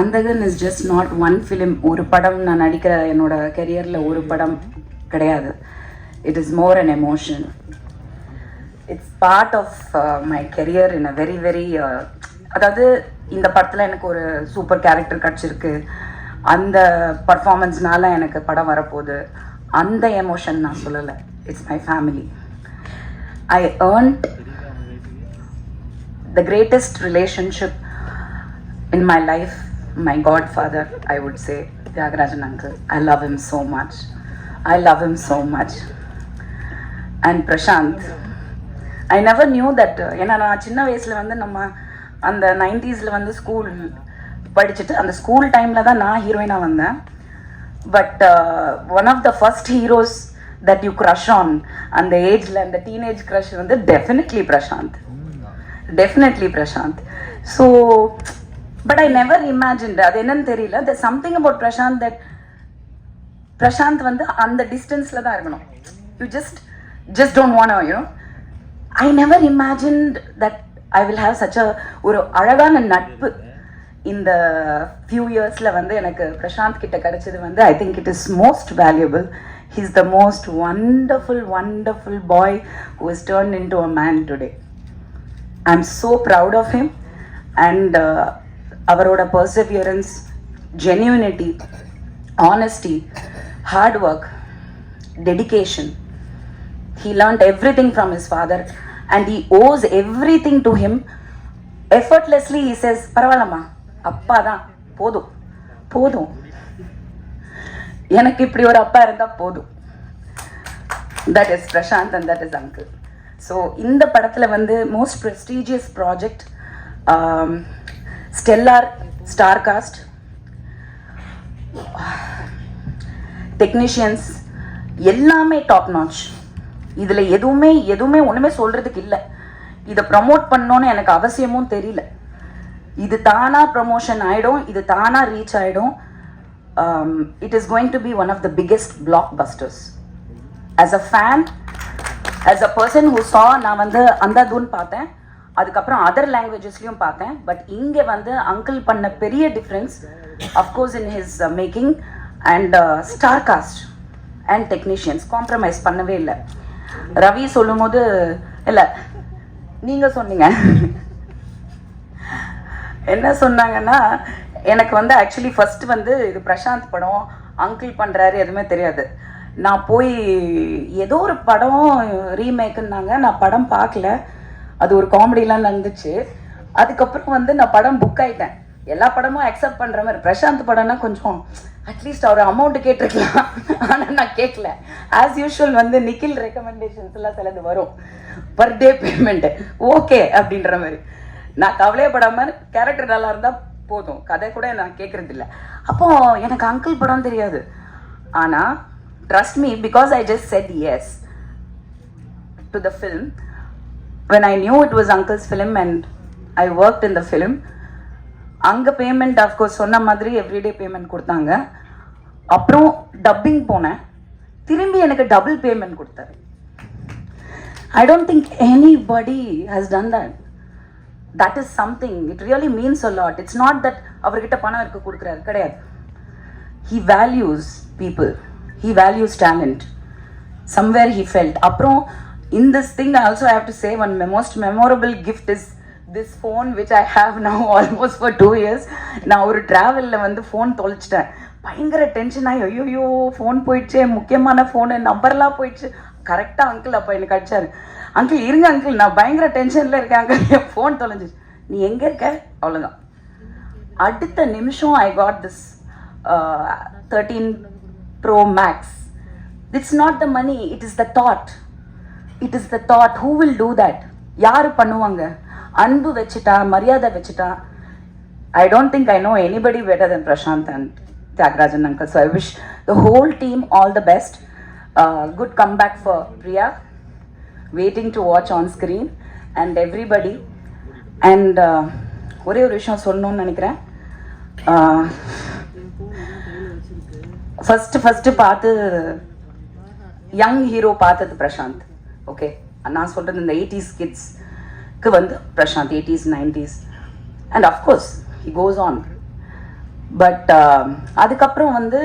Andhagan is just not one film ஒரு படம் நான் நடிக்கிற என்னோட கெரியரில் ஒரு படம் கிடையாது. It is more an emotion it's part of my career in a very very அதாவது இந்த படத்தில் எனக்கு ஒரு சூப்பர் கேரக்டர் கிடச்சிருக்கு. அந்த பர்ஃபார்மன்ஸ்னால எனக்கு படம் வரப்போகுது. அந்த எமோஷன் நான் சொல்லலை. It's my family I earned the greatest relationship in my life my godfather, I would say, Tyagarajan uncle. I love him so much. I love him so much. And Prashant, I never knew that ஏன்னா நான் சின்ன வயசில் வந்து நம்ம அந்த நைன்டிஸில் வந்து school படிச்சுட்டு அந்த ஸ்கூல் டைமில் தான் நான் ஹீரோயினாக வந்தேன் but one of the first heroes that you crush on அந்த ஏஜில் அந்த டீனேஜ் க்ரஷ் வந்து definitely Prashant definitely Prashant so but I never imagined அது என்னன்னு தெரியல. The something about Prashant that Prashant வந்து அந்த டிஸ்டன்ஸில் தான் இருக்கணும். You just just don't want you know I never imagined that I will have such a ஒரு அழகான நட்பு இந்த ஃபியூ இயர்ஸில் வந்து எனக்கு பிரசாந்த் கிட்ட கிடைச்சது வந்து I think it is most valuable is the most wonderful wonderful boy who is turned into a man today I am so proud of him and அவரோட perseverance genuinity honesty hard work dedication he learned everything from his father and he owes everything to him effortlessly he says பரவாயில்லம்மா அப்பா தான் போதும் போதும் எனக்கு இப்படி ஒரு அப்பா இருந்தால் போதும் that is Prashant and that is uncle so இந்த படத்தில் வந்து most prestigious project stellar star cast technicians எல்லாமே டாப் நாச் இதில் எதுவுமே எதுவுமே ஒன்றுமே சொல்கிறதுக்கு இல்லை. இதை ப்ரமோட் பண்ணோன்னு எனக்கு அவசியமும் தெரியல. இது தானாக ப்ரமோஷன் ஆகிடும் இது தானாக ரீச் ஆகிடும் it is going to be one of the biggest blockbusters as a fan as a person who saw நான் வந்து அந்த தூன் பார்த்தேன். அதுக்கப்புறம் அதர் லாங்குவேஜஸ்லையும் பார்த்தேன். பட் இங்கே வந்து அங்கிள் பண்ண பெரிய difference of course in his making and star cast and technicians compromise பண்ணவே இல்லை. ரவி சொல்லும்போது இல்லை நீங்கள் சொன்னீங்க. என்ன சொன்னாங்கன்னா எனக்கு வந்து ஆக்சுவலி ஃபர்ஸ்ட் வந்து இது பிரசாந்த் படம் அங்கிள் பண்ணுறாரு எதுவுமே தெரியாது. நான் போய் ஏதோ ஒரு படம் ரீமேக்குன்னாங்க நான் படம் பார்க்கல. அது ஒரு காமெடிலாம் நடந்துச்சு. அதுக்கப்புறம் வந்து நான் படம் புக் ஆயிட்டேன். எல்லா படமும் அக்செப்ட் பண்ணுற மாதிரி. பிரசாந்த் படம்னா கொஞ்சம் அட்லீஸ்ட் அவர் அமௌண்ட் கேட்டிருக்கலாம். ஆனால் நான் கேட்கல. ஆஸ் யூஷுவல் வந்து நிக்கில் ரெக்கமெண்டேஷன்ஸ் எல்லாம் சிலது வரும். பர் டே பேமெண்ட்டு ஓகே அப்படின்ற மாதிரி. நான் கவலையப்படாமல் கேரக்டர் நல்லா இருந்தால் போதும். கதை கூட நான் கேட்குறது இல்லை. அப்போ எனக்கு அங்கிள் படம் தெரியாது. ஆனால் trust me because I just said yes to the film when I knew it was uncle's film and I worked in the film அங்கே பேமெண்ட் அஃப்கோர்ஸ் சொன்ன மாதிரி எவ்ரிடே பேமெண்ட் கொடுத்தாங்க. அப்புறம் டப்பிங் போனேன். திரும்பி எனக்கு டபுள் பேமெண்ட் கொடுத்தாரு. I don't think anybody has done that that is something it really means a lot it's not that அவர்கிட்ட பணம் இருக்க கொடுக்குறாரு. கிடையாது. He values people he values talent somewhere he felt அப்புறம் in this thing i also have to say one me- most memorable gift is this phone which I have now almost for two years நான் ஒரு ட்ராவலில் வந்து phone தொலைச்சிட்டேன். பயங்கர tension ஆகி ஐயோயோ phone போயிடுச்சு முக்கியமான ஃபோனு நம்பர்லாம் போயிடுச்சு. கரெக்டாக அங்கிள் அப்போ எனக்கு அடிச்சார் அங்கிள் இருங்க அங்கிள் நான் பயங்கர டென்ஷனில் இருக்கேன் அங்கிள் என் ஃபோன் தொலைஞ்சிச்சு நீ எங்கே இருக்க? அவ்வளோதான் அடுத்த நிமிஷம் I got this thirteen pro max it's not the money it is the thought it is the thought who will do that யார் பண்ணுவாங்க? அன்பு வச்சுட்டா மரியாதை வச்சுட்டா? I don't think I know anybody better than Prashant and Thiagarajan uncle so I wish the whole team all the best good comeback for Priya waiting to watch on screen and everybody and ஒரே ஒரு விஷயம் சொல்லணும்னு நினைக்கிறேன். First first பார்த்து young hero பார்த்தது பிரசாந்த் நான் சொல்கிறது இந்த எயிட்டிஸ் கிட்ஸ்க்கு வந்து Prashant eighties nineties and of course he goes on but அதுக்கப்புறம் வந்து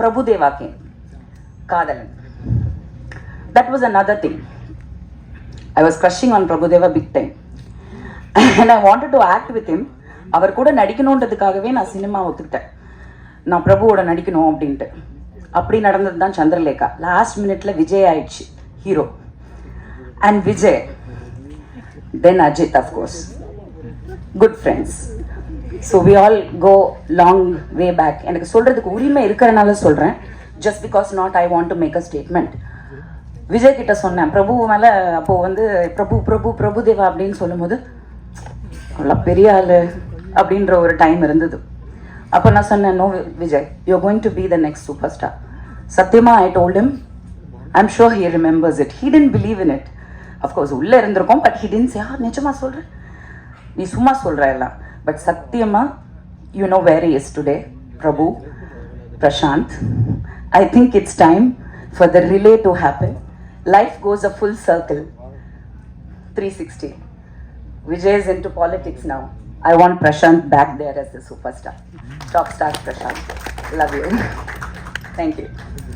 Prabhudeva came Kadhalan. That was another thing I was crushing on Prabhudeva big time and I wanted to act with him அவர் கூட நடிக்கணுன்றதுக்காகவே நான் cinema ஒத்துக்கிட்டேன். நான் பிரபுவோட நடிக்கணும் அப்படின்ட்டு. அப்படி நடந்தது தான் சந்திரலேகா லாஸ்ட் மினிட்ல விஜய் ஆயிடுச்சு hero and Vijay then Ajith course. Good friends so we all go long way back எனக்கு சொல்கிறதுக்கு உரிமை இருக்கிறனால சொல்கிறேன் just because not I want to make a statement Vijay கிட்ட சொன்னேன். பிரபு மேலே அப்போது வந்து பிரபு பிரபு பிரபுதேவா அப்படின்னு சொல்லும்போது அவ்வளோ பெரிய ஆள் அப்படின்ற ஒரு டைம் இருந்தது. அப்போ நான் சொன்னேன் no Vijay you going to be the next super star சத்தியமாக I told I I'm sure he remembers it he didn't believe in it of course உள்ளே இருந்திருக்கோம் பட் ஹி டென்ட் யார் நிஜமா சொல்கிறேன் நீ சும்மா சொல்கிற எல்லாம் பட் சத்தியமா you know where is today Prabhu Prashant I think it's time for the relay to happen life goes a full circle 360. Vijay is into politics now. I want Prashant back there as the superstar. Top star Prashant. Love you. Thank you.